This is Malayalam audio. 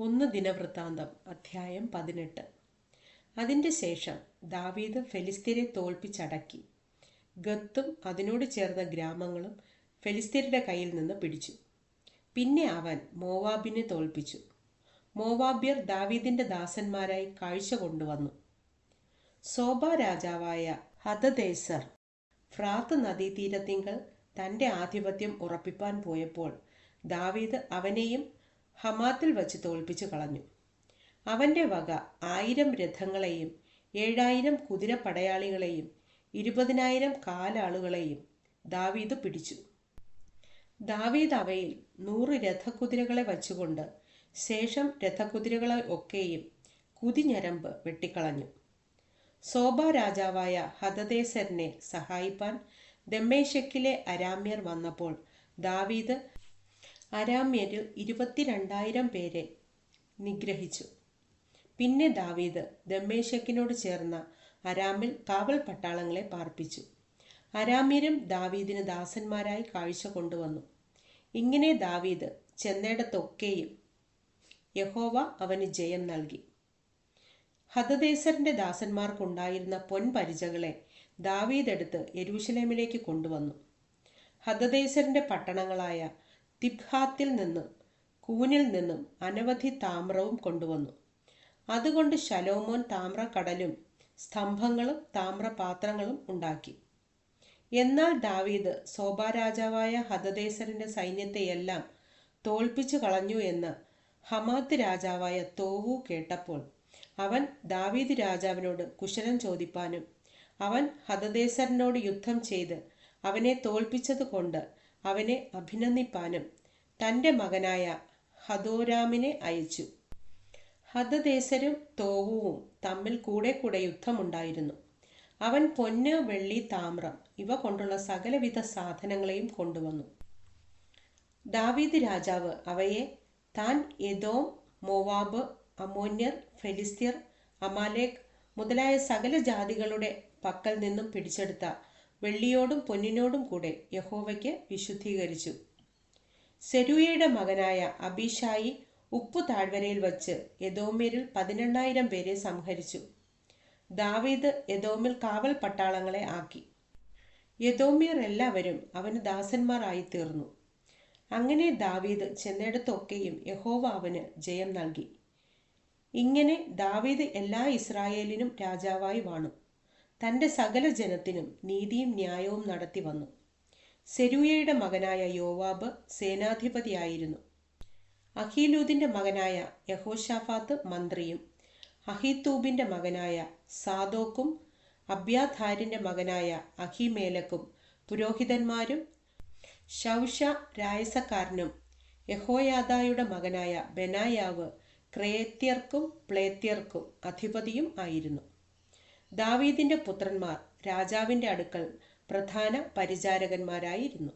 ഒന്ന് ദിനവൃത്താന്തം അധ്യായം പതിനെട്ട്. അതിന്റെ ശേഷം ദാവീദ് ഫെലിസ്തീനെ തോൽപ്പിച്ചടക്കി. ഗത്തും അതിനോട് ചേർന്ന ഗ്രാമങ്ങളും ഫെലിസ്തീരുടെ കയ്യിൽ നിന്ന് പിടിച്ചു. പിന്നെ അവൻ മോവാബിനെ തോൽപ്പിച്ചു. മോവാബ്യർ ദാവീദിന്റെ ദാസന്മാരായി കാഴ്ച കൊണ്ടുവന്നു. സോബ രാജാവായ ഹതദേസർ ഫ്രാത്ത് നദീതീരത്തിങ്കൾ തന്റെ ആധിപത്യം ഉറപ്പിപ്പാൻ പോയപ്പോൾ ദാവീദ് അവനെയും ഹമാത്തിൽ വച്ച് തോൽപ്പിച്ചു കളഞ്ഞു. അവന്റെ വക ആയിരം രഥങ്ങളെയും ഏഴായിരം കുതിരപ്പടയാളികളെയും ഇരുപതിനായിരം കാലാളുകളെയും ദാവീദ് പിടിച്ചു. ദാവീദ് അവയിൽ നൂറ് രഥകുതിരകളെ വച്ചുകൊണ്ട് ശേഷം രഥകുതിരകളെ ഒക്കെയും കുതിഞ്ഞരമ്പ് വെട്ടിക്കളഞ്ഞു. സോബ രാജാവായ ഹദദേസരനെ സഹായിപ്പാൻ ദമ്മേശക്കിലെ അരാമ്യർ വന്നപ്പോൾ ദാവീദ് അരാമ്യരിൽ ഇരുപത്തിരണ്ടായിരം പേരെ നിഗ്രഹിച്ചു. പിന്നെ ദാവീദ് ദമ്മേശക്കിനോട് ചേർന്ന അരാമിൽ കാവൽ പട്ടാളങ്ങളെ പാർപ്പിച്ചു. അരാമ്യരും ദാവീദിന് ദാസന്മാരായി കാഴ്ച കൊണ്ടുവന്നു. ഇങ്ങനെ ദാവീദ് ചെന്നേടത്തൊക്കെയും യഹോവ അവന് ജയം നൽകി. ഹതദേശറിന്റെ ദാസന്മാർക്കുണ്ടായിരുന്ന പൊൻപരിചകളെ ദാവീദ് എടുത്ത് യെരൂശലേമിലേക്ക് കൊണ്ടുവന്നു. ഹതദേശറിന്റെ പട്ടണങ്ങളായ തിബ്ഹാത്തിൽ നിന്നും കൂനിൽ നിന്നും അനവധി താമ്രവും കൊണ്ടുവന്നു. അതുകൊണ്ട് ശലോമോൻ താമ്രക്കടലും സ്തംഭങ്ങളും താമ്രപാത്രങ്ങളും ഉണ്ടാക്കി. എന്നാൽ ദാവീദ് ശോഭാരാജാവായ ഹതദേശറിന്റെ സൈന്യത്തെയെല്ലാം തോൽപ്പിച്ചു കളഞ്ഞു എന്ന് ഹമാത്ത് രാജാവായ തോവു കേട്ടപ്പോൾ അവൻ ദാവീദ് രാജാവിനോട് കുശലം ചോദിപ്പാനും അവൻ ഹതദേശറിനോട് യുദ്ധം ചെയ്ത് അവനെ തോൽപ്പിച്ചതുകൊണ്ട് അവനെ അഭിനന്ദിപ്പാനും തന്റെ മകനായ ഹദോരാമിനെ അയച്ചു. ഹദദേശരും തോവുവും തമ്മിൽ കൂടെ കൂടെ യുദ്ധമുണ്ടായിരുന്നു. അവൻ പൊന്ന് വെള്ളി താമ്രം ഇവ കൊണ്ടുള്ള സകലവിധ സാധനങ്ങളെയും കൊണ്ടുവന്നു. ദാവീദ് രാജാവ് അവയെ താൻ എദോം മോവാബ് അമോന്യർ ഫെലിസ്തീർ അമാലേക് മുതലായ സകല ജാതികളുടെ പക്കൽ നിന്നും പിടിച്ചെടുത്ത വെള്ളിയോടും പൊന്നിനോടും കൂടെ യഹോവയ്ക്ക് വിശുദ്ധീകരിച്ചു. സെരൂയയുടെ മകനായ അബീഷായി ഉപ്പു താഴ്വരയിൽ വച്ച് യദോമ്യരിൽ പതിനെണ്ണായിരം പേരെ സംഹരിച്ചു. ദാവീദ് യദോമിൽ കാവൽ പട്ടാളങ്ങളെ ആക്കി. യദോമ്യർ എല്ലാവരും അവന് ദാസന്മാരായി തീർന്നു. അങ്ങനെ ദാവീദ് ചെന്നിടത്തൊക്കെയും യഹോവ അവന് ജയം നൽകി. ഇങ്ങനെ ദാവീദ് എല്ലാ ഇസ്രായേലിനും രാജാവായി വാണു. തന്റെ സകല ജനത്തിനും നീതിയും ന്യായവും നടത്തി വന്നു. സെരൂയയുടെ മകനായ യോവാബ് സേനാധിപതിയായിരുന്നു. അഹീലൂദിന്റെ മകനായ യഹോഷാഫാത്ത് മന്ത്രിയും അഹീത്തൂബിന്റെ മകനായ സാദോക്കും അബ്യാധാരിന്റെ മകനായ അഹിമേലക്കും പുരോഹിതന്മാരും ഷൗഷ രായസക്കാരനും യഹോയാദായുടെ മകനായ ബെനായാവ് ക്രേത്യർക്കും പ്ലേത്യർക്കും അധിപതിയും ആയിരുന്നു. ദാവീദിന്റെ പുത്രന്മാർ രാജാവിന്റെ അടുക്കൽ പ്രധാന പരിചാരകന്മാരായിരുന്നു.